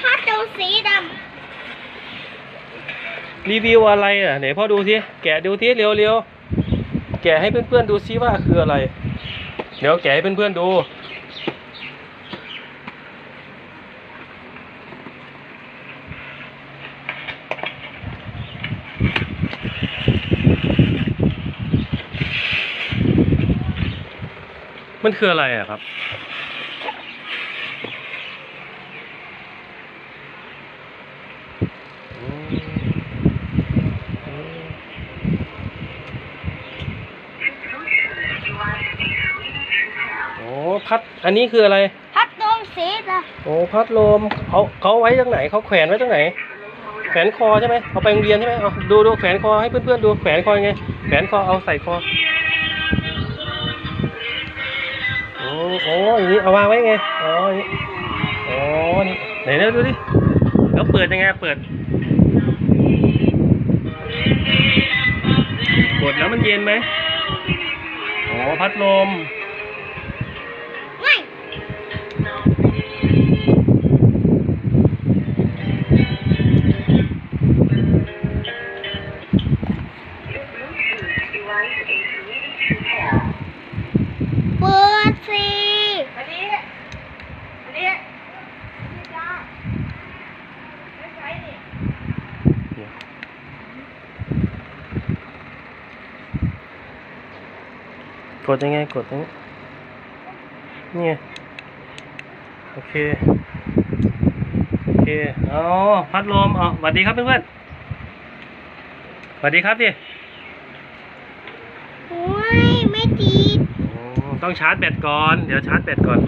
พัดดูสีดรีวิวอะไรอะไหนพ่อดูสิแกะดูสิเร็วเร็วแกะให้เพื่อนๆดูซิว่าคืออะไร เดี๋ยวแกะให้เพื่อนๆดู มันคืออะไรอะครับอ้ พัด อันนี้คืออะไรำพัดดูสีดโอ้พัดลมเขาเขาไว้ตรงไหนเขาแขวนไว้ตรงไหน แขวนคอใช่ไหมเอาไปโรงเรียนใช่ไหมเอาดูดูแขวนคอให้เพื่อนๆดูแขวนคอยังไงแขวนคอเอาใส่คอโอ้โอ้อย่างนี้เอาวางไว้ไงอ๋ออย่างนี้อ๋อนี่ไหนเดี๋ยวดูดิแล้วเปิดยังไงเปิดกดแล้วมันเย็นไหมอ๋อพัดลมำไม่ เปิดสิอันนี้อันนี้จ้าไม่ใช่นี่กดยังไงกดยังไงนี่ไงโอเค โอเคอ๋อพัดลม เอ๋อสวัสดีครับเพื่อนๆสวัสดีครับดิ ติด อ๋อต้องชาร์จแบตก่อน เดี๋ยวชาร์จแบตก่อน